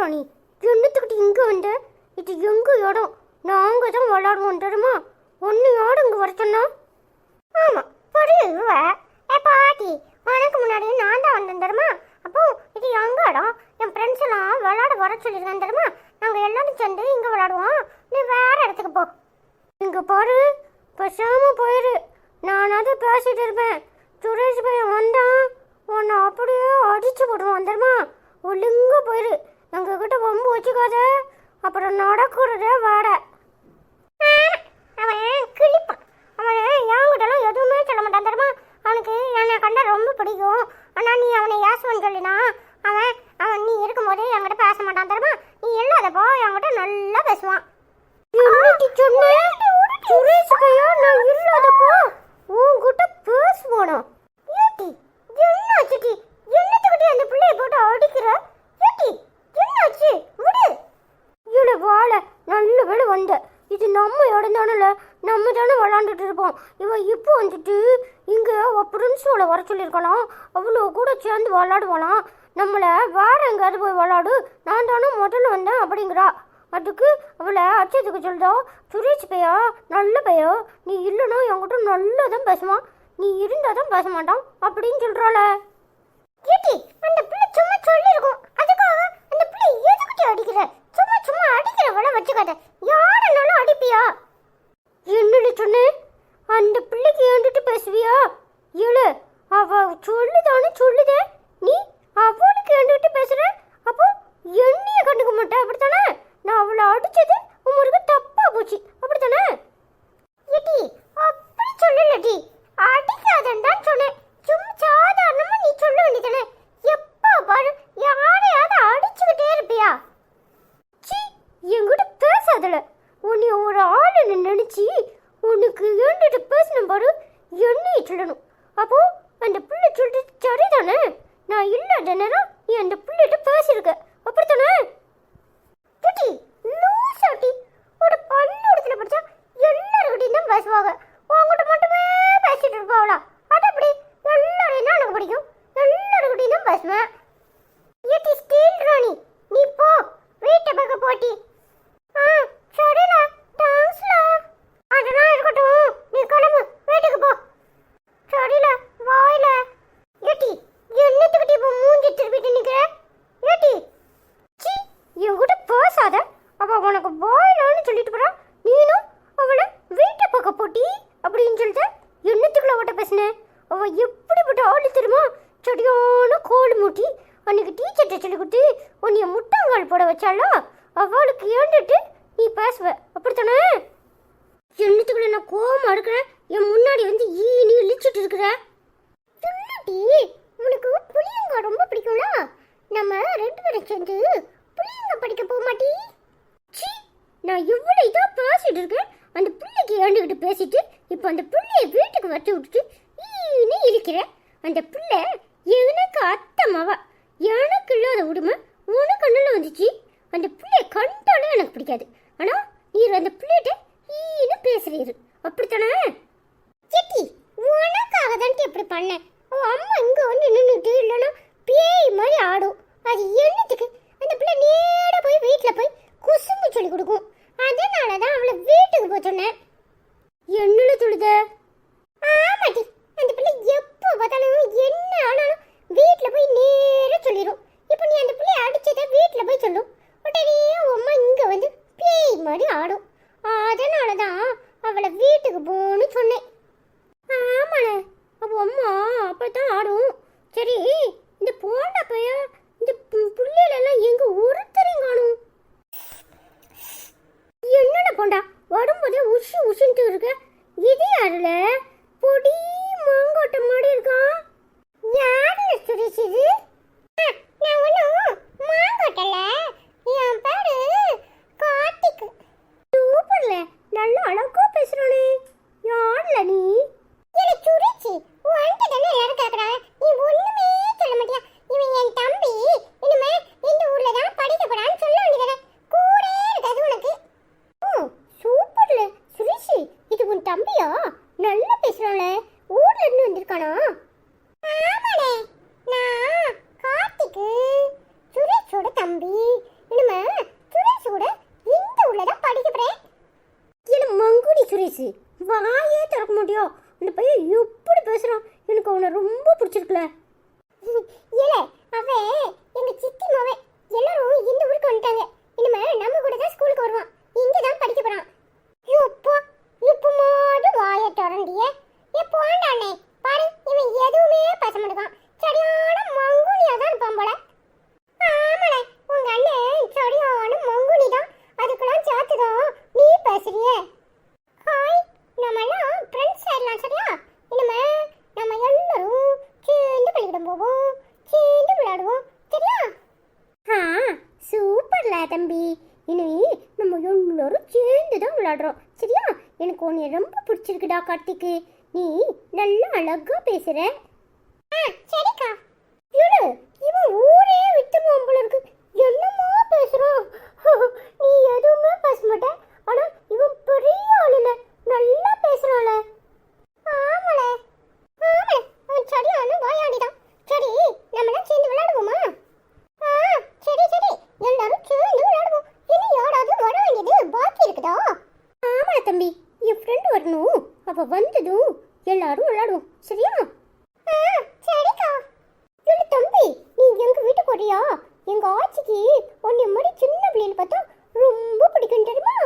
ராணி என்னத்துக்கிட்டு இங்கே வந்த? இது எங்கள் இடம்? நாங்கள் தான் விளாடுவோம் தெரியுமா? ஒன்று யாரும் இங்கே வர சொன்னா? ஆமாம் புரியுவ ஏ பாட்டி உனக்கு முன்னாடி நான் தான் வந்தேன் தெரியுமா? அப்போ இது எங்கள் இடம்? என் ஃப்ரெண்ட்ஸ் எல்லாம் விளாட வர சொல்லியிருக்கேன் தெரியுமா? நாங்கள் எல்லாரும் சேர்ந்து இங்கே விளாடுவோம் நீ வேற இடத்துக்கு போ. இங்கே பாரு பேசாம போயிரு. நானாவது பேசிட்டு இருப்பேன். சுரேஷ் பையன் வந்தான். உன்னை அப்படியே அடிச்சு போடுவான் தெரியுமா? ஒழுங்காக போயிரு. எங்ககிட்ட வம்பு வச்சுக்காத. அப்புறம் நடக்கிறதே வாட அவன் கிழிப்பான். அவன் என்கிட்டலாம் எதுவுமே சொல்ல மாட்டான் தெரியுமா அவனுக்கு என்னை கண்டா ரொம்ப பிடிக்கும் ஆனால் நீ அவனை யாசுவன் சொல்லினா அவன் அவன் நீ இருக்கும்போது என்கிட்ட பேச மாட்டான் தெரியுமா நீ இல்லாதப்போ என்கிட்ட நல்லா பேசுவான் என்னடி சொன்னேன் சுரேஷ் பையா நான் இல்லாதப்போ உன்கிட்ட பேசுவானா ஏட்டி என்ன ஆச்சுடி என்னத்துக்கிட்ட அந்த பிள்ளைய போட்டு அடிக்கிற ஏட்டி என்ன ஆச்சு விடு இவ்வளோ வாழ வந்த. இது நம்ம இடம் தானே நம்ம தானே விளாண்டுட்டு இருப்போம். இவன் இப்போ வந்துட்டு இங்கே பிரின்ஸோட வர சொல்லியிருக்கலாம். அவ்வளோ கூட சேர்ந்து விளாடுவாளாம். நம்மளை வேற எங்கேயாவது போய் விளாடு. நான் தானே முதல்ல வந்தேன் அப்படிங்கிறா. அதுக்கு அவளை அச்சத்துக்கு சொல்லுதோ சுரேஷ் பையா நல்ல பையா. நீ இல்லைன்னா என்கிட்ட நல்லா தான் பேசுவான். நீ இருந்தால் தான் பேச மாட்டான் அப்படின்னு சொல்கிறாள ஏட்டி அந்த பிள்ளை சும்மா சொல்லிருக்கும் அதுக்காக அந்த பிள்ளை எதுக்கிட்ட அடிக்கிற சும்மா சும்மா அடிக்கிறவள வச்சுக்காத யாருனாலும் அடிப்பியா என்னடி சொன்னேன் அந்த பிள்ளைக்கு ஏண்டுட்டு பேசுவியா ஏழு அவ சொல்லுதானே சொல்லுதே நீ அவளுக்கு ஏண்டுட்டு பேசுற அப்போ என்னைய கண்டுக்க மாட்டேன் அப்படித்தானே நான் அவளை அடிச்சது உமருக்கு தப்பா போச்சு அப்படித்தானே ஏடி அப்படி சொல்லலடி அடிக்காதன்னு தான் சொன்னேன் சும்மா சாதாரணமா நீ சொல்ல வேண்டியதானே எப்போ பாரு யாரையாவது அடிச்சுக்கிட்டே இருப்பியா ச்சீ என்கிட்ட பேசாதல உன்னை ஒரு ஆளுன்னு நினைச்சி உனக்கு ஏண்டுட்டு பேசணும் பாரு என்னைய சொல்லணும். அப்போ அந்த பிள்ளை சொல்றது சரிதானே? நான் இல்லாத நேரம் நீ அந்த பிள்ளைகிட்ட பேசியிருக்க. அப்படித்தானே? குட்டி லூசாட்டி ஒரு பள்ளிக்கூடத்தில் படிச்சா எல்லாருக்கிட்டையும் தான் பேசுவாங்க உங்ககிட்ட மட்டுமே பேசிட்டு இருப்பாங்களா அது எப்படி எல்லாரையும் தான் எனக்கு பிடிக்கும் எல்லாருக்கிட்டையும் தான் பேசுவேன் ஏட்டி ஸ்டீல் ராணி நீ போ வீட்டை பக்கம் போட்டி ஆ சரிடா தேங்க்ஸ்லா அதெல்லாம் இருக்கட்டும் நீ கிளம்பு வீட்டுக்கு போ சரில வாயில ஏட்டி என்னத்துக்கிட்ட இப்போ மூஞ்சி திருப்பிட்டு நிக்கிற ஏட்டி சி என்கிட்ட பேசாத அவ உனக்கு வாயிலான்னு சொல்லிட்டு போறா நீனும் அவளை வீட்டை பக்கம் போட்டி அப்படின்னு சொல்லிட்டு என்னத்துக்குள்ள அவட்ட பேசினேன் அவ எப்படிப்பட்ட ஆளு தெரியுமா சரியான கோல் மூட்டி அன்னைக்கு டீச்சர்கிட்ட சொல்லி கொடுத்து உன்னைய முட்டங்கால் போட வச்சாலும் அவளுக்கு ஏண்டுட்டு நீ பேசுவ அப்படித்தானே? என்னத்துக்குள்ள நான் கோவமா இருக்கிறேன்? என் முன்னாடி வந்து ஈ நீ இழிச்சிட்டு இருக்கிற? என்னடி? உனக்கு புளியங்க ரொம்ப பிடிக்கும்ல? நம்ம ரெண்டு பேரும் சேர்ந்து புளியங்க படிக்க போக மாட்டி ச்சீ நான் இவ்வளோ இதாக பேசிட்டு இருக்கேன். அந்த பிள்ளைக்கு ஏண்டுகிட்டு பேசிட்டு இப்போ அந்த பிள்ளைய வீட்டுக்கு வச்சு விட்டுட்டு ஈனி இழிக்கிறேன் அந்த பிள்ளை எனக்கு எனக்கு இல்லாத உடுமை உனக்கு கண்ணில் வந்துச்சு. அந்த பிள்ளைய கண்டாலே எனக்கு பிடிக்காது. ஆனா நீர் அந்த பிள்ளைகிட்ட ஈனு பேசுறீரு அப்படித்தானே? சிட்டி உனக்காக தான் இப்படி பண்ணேன் உன் அம்மா இங்க வந்து நின்றுட்டு இல்லைன்னா பேய் மாதிரி ஆடும். அது என்னத்துக்கு? அந்த பிள்ளை நேரா போய் வீட்டில் போய் குசும்பு சொல்லி கொடுக்கும். அதனால தான் அவளை வீட்டுக்கு போய் சொன்னேன். என்னன்னு சொல்லுத? ஆமாட்டி அந்த பிள்ளை எப்போ பார்த்தாலும் என்ன ஆனாலும் வீட்டில் போய் நேராக சொல்லிடும் இப்போ நீ அந்த பிள்ளைய அடிச்சதை வீட்டில் போய் சொல்லும். உடனே அம்மா இங்கே வந்து பேய் மாதிரி ஆடும். அதனால தான் அவளை வீட்டுக்கு போன்னு சொன்னேன். ஆமாண்ணே அப்போ அம்மா அப்பதான் ஆடும். சரி இந்த போண்டா பைய இந்த பிள்ளைகளெல்லாம் எங்கே எங்க ஒருத்தரையும் காணும்? என்னடா போண்டா வரும்போதே உஷு உஷுன்ட்டு இருக்க? இது யாருல? பொடி மாங்கோட்ட மாதிரி இருக்கான் யாருல சுரேஷ் இது ஆ, நான் ஒன்றும் மாங்கோட்டல. என் பேரு கார்த்திக். சூப்பர்ல. நல்ல அழகா பேசுறானே. யாருல நீ? இல்ல சுரேச்சி உன்கிட்ட தானே எல்லாரும் கேக்குறாங்க. நீ ஒண்ணுமே சொல்ல மாட்டியா? இவன் என் தம்பி. இனிமே இந்த ஊர்ல தான் படிக்க போறான்னு சொல்ல வேண்டியதானே? கூட இருக்காது உனக்கு. ஓ சூப்பர்ல. சுரேஷ் இது உன் தம்பியா? நல்லா பேசுறான்ல. ஊர்ல இருந்து வந்திருக்கானா? ஆமாடே. நான் கார்த்திக்கு சுரேஷோட தம்பி. இனிமே சுரேஷோட இந்த உள்ளதான் படிக்கிறேன் இல்லை மங்குடி சுரேஷ் வாயே திறக்க முடியும் இந்த பையன் எப்படி பேசுகிறான் எனக்கு அவனை ரொம்ப பிடிச்சிருக்குல. இல்லை அவன் எங்கள் சித்தி மாவன் எல்லாரும் இந்த ஊருக்கு வந்துட்டாங்க. இனிமே நம்ம கூட தான் ஸ்கூலுக்கு வருவான். தம்பி. இனி நம்ம எல்லாரும் சேர்ந்து தான் விளையாடுறோம். சரியா? எனக்கு உன்னை ரொம்ப பிடிச்சிருக்குடா கார்த்திக்கு. நீ நல்லா அழகா பேசுற ஆ சரிக்கா இவனு இவன் ஊரே விட்டுருவான் போல இருக்கு என்னமா பேசுறான் நீ எதுவுமே பேச மாட்ட ஆனா இவன் பெரிய ஆளுல நல்லா பேசுறான்ல ஆமாளே ஆமாளே அவன் சரியான வாயாடிதான் சரி நம்மளாம் சேர்ந்து விளையாடுவோமா ஆ சரி சரி எல்லாரும் சேர்ந்து விளையாடுவோம் இனி யாராவது வர வேண்டியது பாக்கி இருக்குதா ஆமா தம்பி என் ஃப்ரெண்ட் வரணும் அவ வந்ததும் எல்லாரும் விளையாடுவோம். சரியா? ஆ சரிக்கா. இல்ல தம்பி நீ எங்க வீட்டுக்கு வரியா? எங்க ஆச்சிக்கு உன்னை மாதிரி சின்ன பிள்ளைன்னு பார்த்தா ரொம்ப பிடிக்கும் தெரியுமா?